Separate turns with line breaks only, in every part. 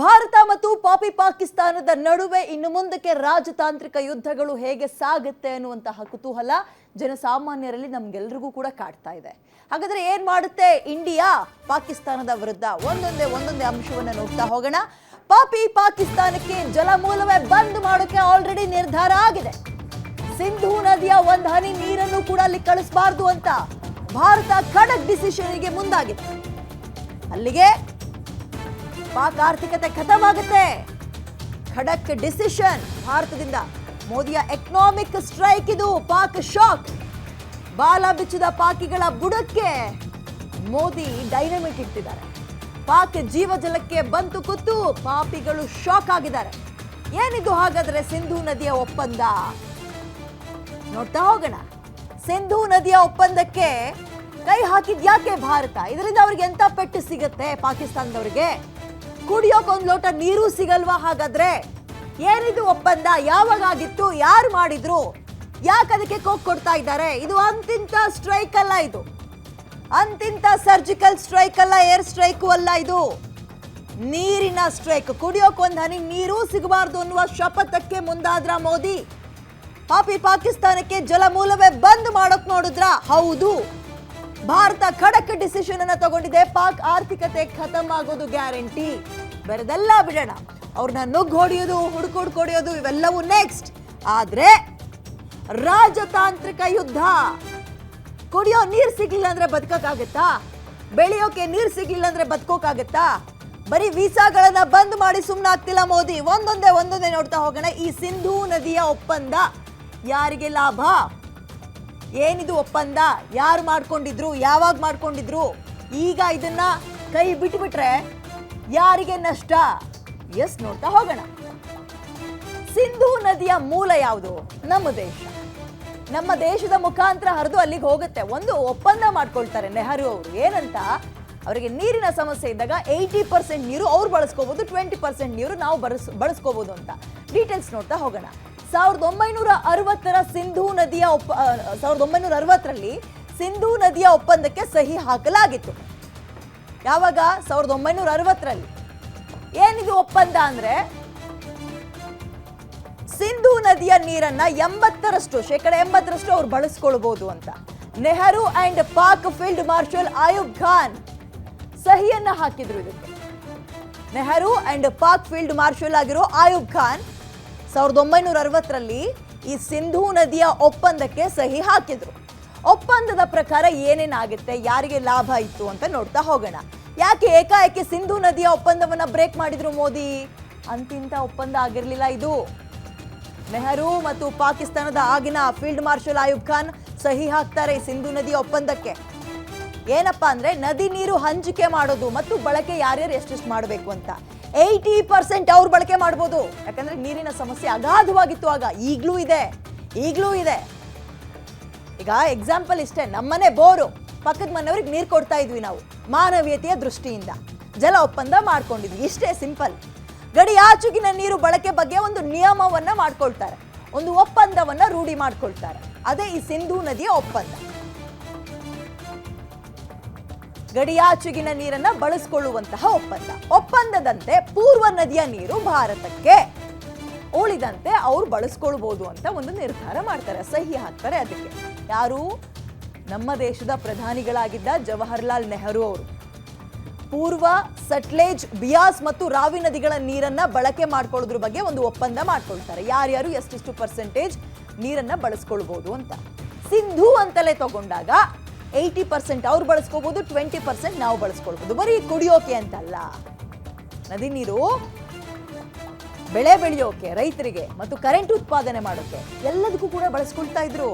ಭಾರತ ಮತ್ತು ಪಾಪಿ ಪಾಕಿಸ್ತಾನದ ನಡುವೆ ಇನ್ನು ಮುಂದಕ್ಕೆ ರಾಜತಾಂತ್ರಿಕ ಯುದ್ಧಗಳು ಹೇಗೆ ಸಾಗುತ್ತೆ ಅನ್ನುವಂತಹ ಕುತೂಹಲ ಜನಸಾಮಾನ್ಯರಲ್ಲಿ ನಮ್ಗೆಲ್ರಿಗೂ ಕೂಡ ಕಾಡ್ತಾ ಇದೆ. ಹಾಗಾದ್ರೆ ಏನ್ ಮಾಡುತ್ತೆ? ಇಂಡಿಯಾ ಪಾಕಿಸ್ತಾನದ ವಿರುದ್ಧ ಒಂದೊಂದೇ ಒಂದೊಂದೇ ಅಂಶವನ್ನು ನೋಡ್ತಾ ಹೋಗೋಣ. ಪಾಪಿ ಪಾಕಿಸ್ತಾನಕ್ಕೆ ಜಲಮೂಲವೇ ಬಂದ್ ಮಾಡೋಕೆ ಆಲ್ರೆಡಿ ನಿರ್ಧಾರ ಆಗಿದೆ. ಸಿಂಧೂ ನದಿಯ ಒಂದ್ ಹನಿ ನೀರನ್ನು ಕೂಡ ಅಲ್ಲಿ ಕಳಿಸಬಾರ್ದು ಅಂತ ಭಾರತ ಖಡಕ್ ಡಿಸಿಷನ್ಗೆ ಮುಂದಾಗಿದೆ. ಅಲ್ಲಿಗೆ ಪಾಕ್ ಆರ್ಥಿಕತೆ ಖತಮ್ ಆಗುತ್ತೆ ಖಡಕ್ ಡಿಸಿಷನ್. ಭಾರತದಿಂದ ಮೋದಿಯ ಎಕನಾಮಿಕ್ ಸ್ಟ್ರೈಕ್ ಇದು. ಪಾಕ್ ಶಾಕ್. ಬಾಲ ಬಿಚ್ಚಿದ ಪಾಕಿಗಳ ಬುಡಕ್ಕೆ ಮೋದಿ ಡೈನಮಿಟ್ ಇಟ್ಟಿದ್ದಾರೆ. ಪಾಕ್ ಜೀವಜಲಕ್ಕೆ ಬಂತು ಕುತ್ತು ಪಾಪಿಗಳು ಶಾಕ್ ಆಗಿದ್ದಾರೆ. ಏನಿದು ಹಾಗಾದ್ರೆ ಸಿಂಧೂ ನದಿಯ ಒಪ್ಪಂದ? ನೋಡ್ತಾ ಹೋಗೋಣ. ಸಿಂಧೂ ನದಿಯ ಒಪ್ಪಂದಕ್ಕೆ ಕೈ ಹಾಕಿದ್ಯಾಕೆ ಭಾರತ? ಇದರಿಂದ ಅವ್ರಿಗೆ ಎಂತ ಪೆಟ್ಟು ಸಿಗತ್ತೆ ಪಾಕಿಸ್ತಾನದವ್ರಿಗೆ? ಕುಡಿಯೋಕ್ ಒಂದ್ ಲೋಟ ನೀರು ಸಿಗಲ್ವಾ ಹಾಗಾದ್ರೆ? ಏನಿದು ಒಪ್ಪಂದ? ಯಾವಾಗ ಆಗಿತ್ತು ಯಾರು ಮಾಡಿದ್ರು? ಯಾಕೆ ಅದಕ್ಕೆ ಕೋಕ್ ಕೊಡ್ತಾ ಇದ್ದಾರೆ? ಇದು ಅಂತಿಂತ ಸ್ಟ್ರೈಕ್ ಅಲ್ಲ ಇದು. ಅಂತಿಂತ ಸರ್ಜಿಕಲ್ ಸ್ಟ್ರೈಕ್ ಅಲ್ಲ, ಏರ್ ಸ್ಟ್ರೈಕು ಅಲ್ಲ ಇದು. ನೀರಿನ ಸ್ಟ್ರೈಕ್. ಕುಡಿಯೋಕ್ ಒಂದ್ ಹನಿ ನೀರು ಸಿಗಬಾರ್ದು ಅನ್ನುವ ಶಪಥಕ್ಕೆ ಮುಂದಾದ್ರ ಮೋದಿ? ಪಾಪಿ ಪಾಕಿಸ್ತಾನಕ್ಕೆ ಜಲಮೂಲವೇ ಬಂದ್ ಮಾಡೋಕ್ ನೋಡಿದ್ರ? ಹೌದು. ಭಾರತ ಖಡಕ್ ಡಿಸಿಷನ್ ಅನ್ನ ತಗೊಂಡಿದೆ. ಪಾಕ್ ಆರ್ಥಿಕತೆ ಖತಮ್ ಆಗೋದು ಗ್ಯಾರಂಟಿ ಬೇರೆದೆಲ್ಲ ಬಿಡೋಣ. ಅವ್ರನ್ನ ನುಗ್ಗ ಹೊಡೆಯೋದು ಹುಡುಕ್ ಕೊಡಿಯೋದು ಇವೆಲ್ಲವೂ ನೆಕ್ಸ್ಟ್ ಆದ್ರೆ ರಾಜತಾಂತ್ರಿಕ ಯುದ್ಧ. ಕುಡಿಯೋ ನೀರ್ ಸಿಗ್ಲಿಲ್ಲ ಅಂದ್ರೆ ಬದುಕಕ್ಕಾಗತ್ತಾ? ಬೆಳೆಯೋಕೆ ನೀರ್ ಸಿಗ್ಲಿಲ್ಲ ಅಂದ್ರೆ ಬದುಕೋಕ್ಕಾಗತ್ತಾ? ಬರೀ ವೀಸಾಗಳನ್ನ ಬಂದ್ ಮಾಡಿ ಸುಮ್ಮನಾಗ್ತಿಲ್ಲ ಮೋದಿ. ಒಂದೊಂದೇ ಒಂದೊಂದೇ ನೋಡ್ತಾ ಹೋಗೋಣ. ಈ ಸಿಂಧೂ ನದಿಯ ಒಪ್ಪಂದ. ಯಾರಿಗೆ ಲಾಭ? ಏನಿದು ಒಪ್ಪಂದ? ಯಾರು ಮಾಡ್ಕೊಂಡಿದ್ರು? ಯಾವಾಗ ಮಾಡ್ಕೊಂಡಿದ್ರು? ಈಗ ಇದನ್ನ ಕೈ ಬಿಟ್ಬಿಟ್ರೆ ಯಾರಿಗೆ ನಷ್ಟ? ಎಸ್, ನೋಡ್ತಾ ಹೋಗೋಣ. ಸಿಂಧೂ ನದಿಯ ಮೂಲ ಯಾವುದು? ನಮ್ಮ ದೇಶ. ನಮ್ಮ ದೇಶದ ಮುಖಾಂತರ ಹರಿದು ಅಲ್ಲಿಗೆ ಹೋಗುತ್ತೆ. ಒಂದು ಒಪ್ಪಂದ ಮಾಡ್ಕೊಳ್ತಾರೆ ನೆಹರು ಅವರು. ಏನಂತ? ಅವರಿಗೆ ನೀರಿನ ಸಮಸ್ಯೆ ಇದ್ದಾಗ ಏಯ್ಟಿ ಪರ್ಸೆಂಟ್ ನೀರು ಅವ್ರು ಬಳಸ್ಕೋಬಹುದು ಟ್ವೆಂಟಿ ಪರ್ಸೆಂಟ್ ನೀರು ನಾವು ಬಳಸ್ ಬಳಸ್ಕೋಬಹುದು ಅಂತ. ಡೀಟೇಲ್ಸ್ ನೋಡ್ತಾ ಹೋಗೋಣ. ಸಾವಿರದ ಒಂಬೈನೂರ ಅರವತ್ತರ ಸಿಂಧೂ ನದಿಯ ಒಪ್ಪ ಸಾವಿರದ ಒಂಬೈನೂರ ಅರವತ್ತರಲ್ಲಿ ಸಿಂಧೂ ನದಿಯ ಒಪ್ಪಂದಕ್ಕೆ ಸಹಿ ಹಾಕಲಾಗಿತ್ತು. ಯಾವಾಗ? ಸಾವಿರದ ಒಂಬೈನೂರ ಅರವತ್ತರಲ್ಲಿ. ಏನಿದು ಒಪ್ಪಂದ ಅಂದ್ರೆ, ಸಿಂಧೂ ನದಿಯ ನೀರನ್ನ ಎಂಬತ್ತರಷ್ಟು, ಶೇಕಡ ಎಂಬತ್ತರಷ್ಟು ಅವ್ರು ಬಳಸ್ಕೊಳ್ಬಹುದು ಅಂತ. Nehru and Pak field marshal Ayub Khan ಸಹಿಯನ್ನ ಹಾಕಿದ್ರು ಇದಕ್ಕೆ. Nehru and Pak field marshal ಆಗಿರೋ ಆಯುಬ್ ಖಾನ್ ಸಾವಿರದ ಒಂಬೈನೂರ ಅರವತ್ತರಲ್ಲಿ ಈ ಸಿಂಧೂ ನದಿಯ ಒಪ್ಪಂದಕ್ಕೆ ಸಹಿ ಹಾಕಿದ್ರು. ಒಪ್ಪಂದದ ಪ್ರಕಾರ ಏನೇನಾಗುತ್ತೆ, ಯಾರಿಗೆ ಲಾಭ ಇತ್ತು ಅಂತ ನೋಡ್ತಾ ಹೋಗೋಣ. ಯಾಕೆ ಏಕಾಏಕಿ ಸಿಂಧೂ ನದಿಯ ಒಪ್ಪಂದವನ್ನ ಬ್ರೇಕ್ ಮಾಡಿದ್ರು ಮೋದಿ? ಅಂತಿಂತ ಒಪ್ಪಂದ ಆಗಿರಲಿಲ್ಲ ಇದು. ನೆಹರು ಮತ್ತು ಪಾಕಿಸ್ತಾನದ ಆಗಿನ ಫೀಲ್ಡ್ ಮಾರ್ಷಲ್ ಆಯುಬ್ ಖಾನ್ ಸಹಿ ಹಾಕ್ತಾರೆ ಈ ಸಿಂಧು ನದಿಯ ಒಪ್ಪಂದಕ್ಕೆ. ಏನಪ್ಪಾ ಅಂದ್ರೆ ನದಿ ನೀರು ಹಂಚಿಕೆ ಮಾಡೋದು ಮತ್ತು ಬಳಕೆ ಯಾರ್ಯಾರು ಎಷ್ಟೆಷ್ಟು ಮಾಡಬೇಕು ಅಂತ. ಏಯ್ಟಿ ಪರ್ಸೆಂಟ್ ಅವ್ರು ಬಳಕೆ ಮಾಡ್ಬೋದು. ಯಾಕಂದ್ರೆ ನೀರಿನ ಸಮಸ್ಯೆ ಅಗಾಧವಾಗಿತ್ತು ಆಗ. ಈಗಲೂ ಇದೆ. ಈಗಲೂ ಇದೆ. ಈಗ ಎಕ್ಸಾಂಪಲ್ ಇಷ್ಟೇ, ನಮ್ಮನೆ ಬೋರು. ಪಕ್ಕದ ಮನೆಯವ್ರಿಗೆ ನೀರು ಕೊಡ್ತಾ ಇದ್ವಿ ನಾವು, ಮಾನವೀಯತೆಯ ದೃಷ್ಟಿಯಿಂದ. ಜಲ ಒಪ್ಪಂದ ಮಾಡ್ಕೊಂಡಿದ್ವಿ. ಇಷ್ಟೇ ಸಿಂಪಲ್ ಗಡಿ ಆಚುಗಿನ ನೀರು ಬಳಕೆ ಬಗ್ಗೆ ಒಂದು ನಿಯಮವನ್ನ ಮಾಡ್ಕೊಳ್ತಾರೆ. ಒಂದು ಒಪ್ಪಂದವನ್ನ ರೂಢಿ ಮಾಡ್ಕೊಳ್ತಾರೆ. ಅದೇ ಈ ಸಿಂಧೂ ನದಿಯ ಒಪ್ಪಂದ. ಗಡಿಯಾಚುಗಿನ ನೀರನ್ನ ಬಳಸಿಕೊಳ್ಳುವಂತಹ ಒಪ್ಪಂದ. ಒಪ್ಪಂದದಂತೆ ಪೂರ್ವ ನದಿಯ ನೀರು ಭಾರತಕ್ಕೆ ಉಳಿದಂತೆ ಅವ್ರು ಬಳಸ್ಕೊಳ್ಬೋದು ಅಂತ ಒಂದು ನಿರ್ಧಾರ ಮಾಡ್ತಾರೆ. ಸಹಿ ಹಾಕ್ತಾರೆ ಅದಕ್ಕೆ. ಯಾರು? ನಮ್ಮ ದೇಶದ ಪ್ರಧಾನಿಗಳಾಗಿದ್ದ ಜವಾಹರ್ಲಾಲ್ ನೆಹರು ಅವರು. ಪೂರ್ವ ಸಟ್ಲೇಜ್, ಬಿಯಾಸ್ ಮತ್ತು ರಾವಿ ನದಿಗಳ ನೀರನ್ನ ಬಳಕೆ ಮಾಡ್ಕೊಳ್ಳೋದ್ರ ಬಗ್ಗೆ ಒಂದು ಒಪ್ಪಂದ ಮಾಡ್ಕೊಳ್ತಾರೆ. ಯಾರ್ಯಾರು ಎಷ್ಟೆಷ್ಟು ಪರ್ಸೆಂಟೇಜ್ ನೀರನ್ನ ಬಳಸ್ಕೊಳ್ಬಹುದು ಅಂತ. ಸಿಂಧು ಅಂತಲೇ ತಗೊಂಡಾಗ ಏಯ್ಟಿ ಪರ್ಸೆಂಟ್ ಅವ್ರು ಬಳಸ್ಕೋಬಹುದು ಟ್ವೆಂಟಿ ಪರ್ಸೆಂಟ್ ನಾವು ಬಳಸ್ಕೊಳ್ಬೋದು. ಬರೀ ಕುಡಿಯೋಕೆ ಅಂತಲ್ಲ. ನದಿ ನೀರು ಬೆಳೆ ಬೆಳೆಯೋಕೆ, ರೈತರಿಗೆ ಮತ್ತು ಕರೆಂಟ್ ಉತ್ಪಾದನೆ ಮಾಡೋಕೆ ಎಲ್ಲದಕ್ಕೂ ಕೂಡ ಬಳಸ್ಕೊಳ್ತಾ ಇದ್ರು.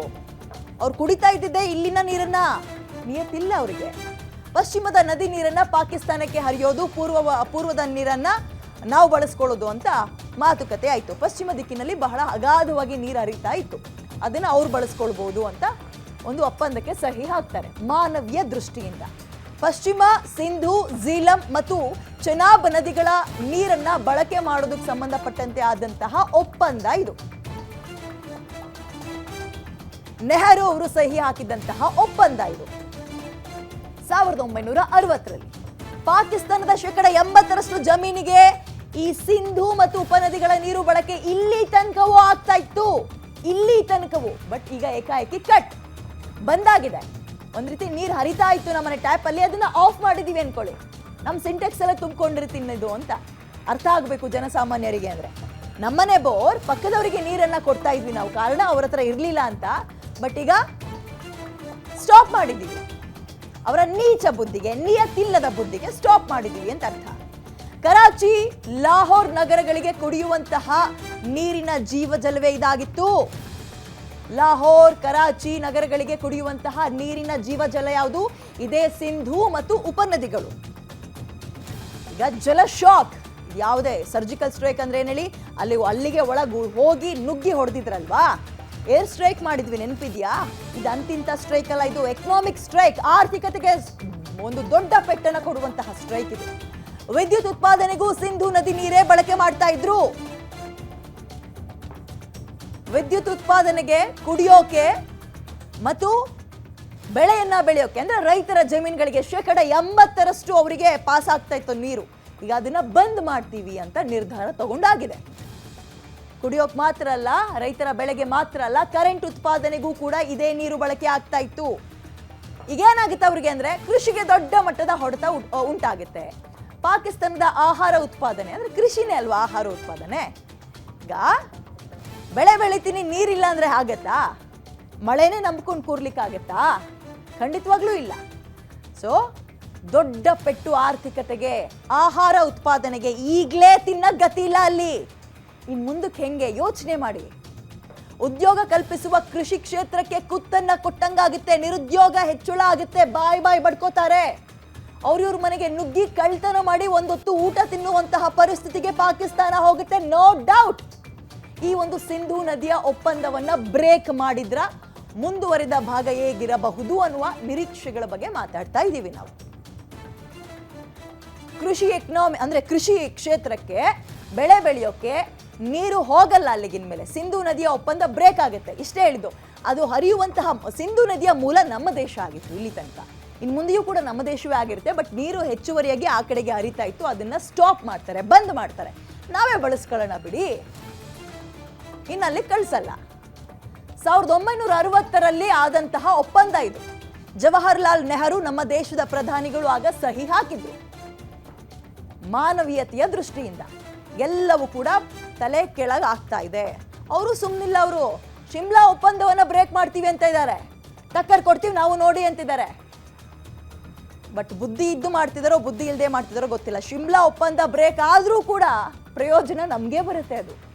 ಅವ್ರು ಕುಡಿತಾ ಇದ್ದಿದ್ದೆ ಇಲ್ಲಿನ ನೀರನ್ನ. ನಿಯತ್ತಿಲ್ಲ ಅವರಿಗೆ. ಪಶ್ಚಿಮದ ನದಿ ನೀರನ್ನ ಪಾಕಿಸ್ತಾನಕ್ಕೆ ಹರಿಯೋದು, ಪೂರ್ವ ಪೂರ್ವದ ನೀರನ್ನ ನಾವು ಬಳಸ್ಕೊಳ್ಳೋದು ಅಂತ ಮಾತುಕತೆ ಆಯಿತು. ಪಶ್ಚಿಮ ದಿಕ್ಕಿನಲ್ಲಿ ಬಹಳ ಅಗಾಧವಾಗಿ ನೀರು ಹರಿತಾ ಇತ್ತು. ಅದನ್ನ ಅವ್ರು ಬಳಸ್ಕೊಳ್ಬೋದು ಅಂತ ಒಂದು ಒಪ್ಪಂದಕ್ಕೆ ಸಹಿ ಹಾಕ್ತಾರೆ. ಮಾನವೀಯ ದೃಷ್ಟಿಯಿಂದ. ಪಶ್ಚಿಮ, ಸಿಂಧು, ಝೀಲಂ ಮತ್ತು ಚೆನಾಬ್ ನದಿಗಳ ನೀರನ್ನ ಬಳಕೆ ಮಾಡೋದಕ್ಕೆ ಸಂಬಂಧಪಟ್ಟಂತೆ ಆದಂತಹ ಒಪ್ಪಂದ ಇದು. ನೆಹರು ಅವರು ಸಹಿ ಹಾಕಿದಂತಹ ಒಪ್ಪಂದ ಇದು. ಸಾವಿರದ ಒಂಬೈನೂರ ಅರವತ್ತರಲ್ಲಿ ಪಾಕಿಸ್ತಾನದ ಶೇಕಡ ಎಂಬತ್ತರಷ್ಟು ಜಮೀನಿಗೆ ಈ ಸಿಂಧು ಮತ್ತು ಉಪನದಿಗಳ ನೀರು ಬಳಕೆ ಇಲ್ಲಿ ತನಕವೂ ಆಗ್ತಾ ಇತ್ತು. ಇಲ್ಲಿ ತನಕವೂ, ಬಟ್ ಈಗ ಏಕಾಏಕಿ ಕಟ್. ಬಂದಾಗಿದೆ. ಒಂದ್ ರೀತಿ ನೀರು ಹರಿತಾ ಇತ್ತು ನಮ್ಮನೆ ಟ್ಯಾಪ್ ಅಲ್ಲಿ, ಅದನ್ನ ಆಫ್ ಮಾಡಿದೀವಿ ಅನ್ಕೊಳ್ಳಿ. ನಮ್ ಸಿಂಟೆಕ್ಸ್ ಎಲ್ಲ ತುಂಬಿಕೊಂಡಿರ್ತೀನಿ ಇದು ಅಂತ ಅರ್ಥ ಆಗ್ಬೇಕು ಜನಸಾಮಾನ್ಯರಿಗೆ ಅಂದ್ರೆ. ನಮ್ಮನೆ ಬೋರ್, ಪಕ್ಕದವರಿಗೆ ನೀರನ್ನ ಕೊಡ್ತಾ ಇದ್ವಿ ನಾವು. ಕಾರಣ ಅವ್ರ ಹತ್ರ ಇರ್ಲಿಲ್ಲ ಅಂತ. ಬಟ್ ಈಗ ಸ್ಟಾಪ್ ಮಾಡಿದ್ದೀವಿ ಅವರ ನೀಚ ಬುದ್ಧಿಗೆ, ನಿಯತ್ತಿಲ್ಲದ ಬುದ್ಧಿಗೆ ಸ್ಟಾಪ್ ಮಾಡಿದೀವಿ ಅಂತ ಅರ್ಥ. ಕರಾಚಿ, ಲಾಹೋರ್ ನಗರಗಳಿಗೆ ಕುಡಿಯುವಂತಹ ನೀರಿನ ಜೀವಜಲವೇ ಇದಾಗಿತ್ತು. ಲಾಹೋರ್, ಕರಾಚಿ ನಗರಗಳಿಗೆ ಕುಡಿಯುವಂತಹ ನೀರಿನ ಜೀವಜಲ ಯಾವುದು? ಇದೇ ಸಿಂಧು ಮತ್ತು ಉಪನದಿಗಳು. ಈಗ ಜಲ ಶಾಕ್. ಯಾವುದೇ ಸರ್ಜಿಕಲ್ ಸ್ಟ್ರೈಕ್ ಅಂದ್ರೆ ಏನ್ ಹೇಳಿ? ಅಲ್ಲಿ ಅಲ್ಲಿಗೆ ಒಳಗೆ ಹೋಗಿ ನುಗ್ಗಿ ಹೊಡೆದಿದ್ರಲ್ವಾ? ಏರ್ ಸ್ಟ್ರೈಕ್ ಮಾಡಿದ್ವಿ ನೆನಪಿದ್ಯಾ? ಇದು ಅಂತಿಂತ ಸ್ಟ್ರೈಕ್ ಅಲ್ಲ, ಇದು ಎಕನಾಮಿಕ್ ಸ್ಟ್ರೈಕ್. ಆರ್ಥಿಕತೆಗೆ ಒಂದು ದೊಡ್ಡ ಪೆಟ್ಟನ ಕೊಡುವಂತಹ ಸ್ಟ್ರೈಕ್ ಇದು. ವಿದ್ಯುತ್ ಉತ್ಪಾದನೆಗೂ ಸಿಂಧು ನದಿ ನೀರೇ ಬಳಕೆ ಮಾಡ್ತಾ ಇದ್ರು. ವಿದ್ಯುತ್ ಉತ್ಪಾದನೆಗೆ ಕುಡಿಯೋಕೆ ಮತ್ತು ಬೆಳೆಯನ್ನ ಬೆಳೆಯೋಕೆ, ಅಂದ್ರೆ ರೈತರ ಜಮೀನುಗಳಿಗೆ ಶೇಕಡ ಎಂಬತ್ತರಷ್ಟು ಅವರಿಗೆ ಪಾಸ್ ಆಗ್ತಾ ಇತ್ತು ನೀರು. ಈಗ ಅದನ್ನ ಬಂದ್ ಮಾಡ್ತೀವಿ ಅಂತ ನಿರ್ಧಾರ ತಗೊಂಡಾಗಿದೆ. ಕುಡಿಯೋಕ್ ಮಾತ್ರ ಅಲ್ಲ, ರೈತರ ಬೆಳೆಗೆ ಮಾತ್ರ ಅಲ್ಲ ಕರೆಂಟ್ ಉತ್ಪಾದನೆಗೂ ಕೂಡ ಇದೇ ನೀರು ಬಳಕೆ ಆಗ್ತಾ ಇತ್ತು. ಈಗೇನಾಗುತ್ತೆ ಅವ್ರಿಗೆ ಅಂದ್ರೆ, ಕೃಷಿಗೆ ದೊಡ್ಡ ಮಟ್ಟದ ಹೊಡೆತ ಉಂಟ್- ಉಂಟಾಗುತ್ತೆ. ಪಾಕಿಸ್ತಾನದ ಆಹಾರ ಉತ್ಪಾದನೆ, ಅಂದ್ರೆ ಕೃಷಿನೇ ಅಲ್ವಾ, ಆಹಾರ ಉತ್ಪಾದನೆ? ಈಗ ಬೆಳೆ ಬೆಳಿತೀನಿ, ನೀರಿಲ್ಲ ಅಂದ್ರೆ ಆಗತ್ತಾ? ಮಳೆನೇ ನಂಬ್ಕೊಂಡು ಕೂರ್ಲಿಕ್ಕಾಗತ್ತಾ ಖಂಡಿತವಾಗ್ಲೂ ಇಲ್ಲ. ಸೊ ದೊಡ್ಡ ಪೆಟ್ಟು ಆರ್ಥಿಕತೆಗೆ, ಆಹಾರ ಉತ್ಪಾದನೆಗೆ ಈಗಲೇ ತಿನ್ನ ಗತಿ ಇಲ್ಲ ಅಲ್ಲಿ. ಇನ್ ಮುಂದಕ್ಕೆ ಹೆಂಗೆ? ಯೋಚನೆ ಮಾಡಿ. ಉದ್ಯೋಗ ಕಲ್ಪಿಸುವ ಕೃಷಿ ಕ್ಷೇತ್ರಕ್ಕೆ ಕುತ್ತನ್ನ ಕೊಟ್ಟಂಗಾಗುತ್ತೆ, ನಿರುದ್ಯೋಗ ಹೆಚ್ಚಳ ಆಗುತ್ತೆ, ಬಾಯ್ ಬಾಯ್ ಬಡ್ಕೋತಾರೆ. ಅವ್ರಿವ್ರ ಮನೆಗೆ ನುಗ್ಗಿ ಕಳ್ತನ ಮಾಡಿ ಒಂದೊತ್ತು ಊಟ ತಿನ್ನುವಂತಹ ಪರಿಸ್ಥಿತಿಗೆ ಪಾಕಿಸ್ತಾನ ಹೋಗುತ್ತೆ ನೋ ಡೌಟ್ ಈ ಒಂದು ಸಿಂಧೂ ನದಿಯ ಒಪ್ಪಂದವನ್ನ ಬ್ರೇಕ್ ಮಾಡಿದ್ರ ಮುಂದುವರಿದ ಭಾಗ ಹೇಗಿರಬಹುದು ಅನ್ನುವ ನಿರೀಕ್ಷೆಗಳ ಬಗ್ಗೆ ಮಾತಾಡ್ತಾ ಇದ್ದೀವಿ ನಾವು. ಕೃಷಿ ಎಕನಾಮಿ ಅಂದ್ರೆ ಕೃಷಿ ಕ್ಷೇತ್ರಕ್ಕೆ ಬೆಳೆ ಬೆಳೆಯೋಕೆ ನೀರು ಹೋಗಲ್ಲ ಅಲ್ಲಿಗಿನ ಮೇಲೆ ಸಿಂಧೂ ನದಿಯ ಒಪ್ಪಂದ ಬ್ರೇಕ್ ಆಗುತ್ತೆ. ಇಷ್ಟೇ ಹೇಳಿದ್ದು. ಅದು ಹರಿಯುವಂತಹ ಸಿಂಧೂ ನದಿಯ ಮೂಲ ನಮ್ಮ ದೇಶ ಆಗಿತ್ತು ಇಲ್ಲಿ ತನಕ. ಇನ್ನು ಮುಂದೆಯೂ ಕೂಡ ನಮ್ಮ ದೇಶವೇ ಆಗಿರುತ್ತೆ, ಬಟ್ ನೀರು ಹೆಚ್ಚುವರಿಯಾಗಿ ಆ ಕಡೆಗೆ ಹರಿತಾ ಇತ್ತು. ಅದನ್ನ ಸ್ಟಾಪ್ ಮಾಡ್ತಾರೆ, ಬಂದ್ ಮಾಡ್ತಾರೆ. ನಾವೇ ಬಳಸ್ಕೊಳ್ಳೋಣ ಬಿಡಿ. ಇನ್ನಲ್ಲಿ ಕಳಿಸಲ್ಲ. ಸಾವಿರದ ಒಂಬೈನೂರ ಅರವತ್ತರಲ್ಲಿ ಆದಂತಹ ಒಪ್ಪಂದ ಇದು. ಜವಾಹರ್ಲಾಲ್ ನೆಹರು ನಮ್ಮ ದೇಶದ ಪ್ರಧಾನಿಗಳು ಆಗ ಸಹಿ ಹಾಕಿದ್ರು. ಮಾನವೀಯತೆಯ ದೃಷ್ಟಿಯಿಂದ. ಎಲ್ಲವೂ ಕೂಡ ತಲೆ ಕೆಳಗೆ ಆಗ್ತಾ ಇದೆ. ಅವರು ಸುಮ್ಮನಿಲ್ಲ ಅವರು. ಶಿಮ್ಲಾ ಒಪ್ಪಂದವನ್ನು ಬ್ರೇಕ್ ಮಾಡ್ತೀವಿ ಅಂತ ಇದ್ದಾರೆ. ಟಕ್ಕರ್ ಕೊಡ್ತೀವಿ ನಾವು ನೋಡಿ ಅಂತಿದ್ದಾರೆ. ಬಟ್ ಬುದ್ಧಿ ಇದ್ದು ಮಾಡ್ತಿದಾರೋ, ಬುದ್ಧಿ ಇಲ್ಲದೆ ಮಾಡ್ತಿದಾರೋ ಗೊತ್ತಿಲ್ಲ. ಶಿಮ್ಲಾ ಒಪ್ಪಂದ ಬ್ರೇಕ್ ಆದರೂ ಕೂಡ ಪ್ರಯೋಜನ ನಮಗೆ ಬರುತ್ತೆ ಅದು.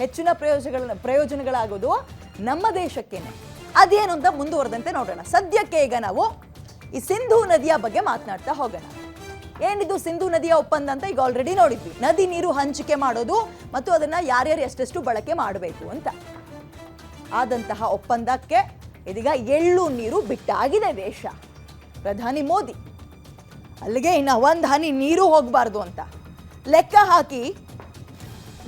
ಹೆಚ್ಚಿನ ಪ್ರಯೋಜನಗಳ ಪ್ರಯೋಜನಗಳಾಗೋದು ನಮ್ಮ ದೇಶಕ್ಕೇನೆ. ಅದೇನು ಅಂತ ಮುಂದುವರೆದಂತೆ ನೋಡೋಣ. ಸದ್ಯಕ್ಕೆ ಈಗ ನಾವು ಈ ಸಿಂಧೂ ನದಿಯ ಬಗ್ಗೆ ಮಾತನಾಡ್ತಾ ಹೋಗೋಣ. ಏನಿದು ಸಿಂಧೂ ನದಿಯ ಒಪ್ಪಂದ ಅಂತ ಈಗ ಆಲ್ರೆಡಿ ನೋಡಿದ್ವಿ. ನದಿ ನೀರು ಹಂಚಿಕೆ ಮಾಡೋದು ಮತ್ತು ಅದನ್ನ ಯಾರ್ಯಾರು ಎಷ್ಟೆಷ್ಟು ಬಳಕೆ ಮಾಡಬೇಕು ಅಂತ. ಆದಂತಹ ಒಪ್ಪಂದಕ್ಕೆ ಇದೀಗ ಎಳ್ಳು ನೀರು ಬಿಟ್ಟಾಗಿದೆ ದೇಶ. ಪ್ರಧಾನಿ ಮೋದಿ. ಅಲ್ಲಿಗೆ ಇನ್ನು ಒಂದು ಹನಿ ನೀರು ಹೋಗಬಾರ್ದು ಅಂತ. ಲೆಕ್ಕ ಹಾಕಿ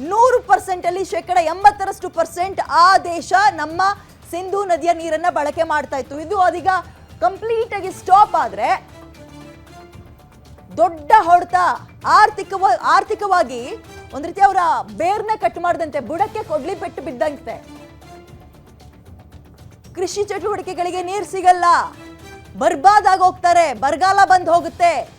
ನೂರು ಪರ್ಸೆಂಟ್ ಅಲ್ಲಿ ಶೇಕಡ ಎಂಬತ್ತರಷ್ಟು ಪರ್ಸೆಂಟ್ ಆ ದೇಶ ನಮ್ಮ ಸಿಂಧೂ ನದಿಯ ನೀರನ್ನ ಬಳಕೆ ಮಾಡ್ತಾ ಇತ್ತು. ಇದು ಅದೀಗ ಕಂಪ್ಲೀಟ್ ಆಗಿ ಸ್ಟಾಪ್ ಆದ್ರೆ ದೊಡ್ಡ ಹೊಡೆತ ಆರ್ಥಿಕ ಆರ್ಥಿಕವಾಗಿ ಒಂದ್ ರೀತಿ ಅವರ ಬೇರ್ನ ಕಟ್ ಮಾಡದಂತೆ, ಬುಡಕ್ಕೆ ಕೊಡ್ಲಿ ಪೆಟ್ಟು ಬಿದ್ದಂತೆ. ಕೃಷಿ ಚಟುವಟಿಕೆಗಳಿಗೆ ನೀರು ಸಿಗಲ್ಲ. ಬರ್ಬಾದ್ ಆಗೋಗ್ತಾರೆ ಬರಗಾಲ ಬಂದ್ ಹೋಗುತ್ತೆ.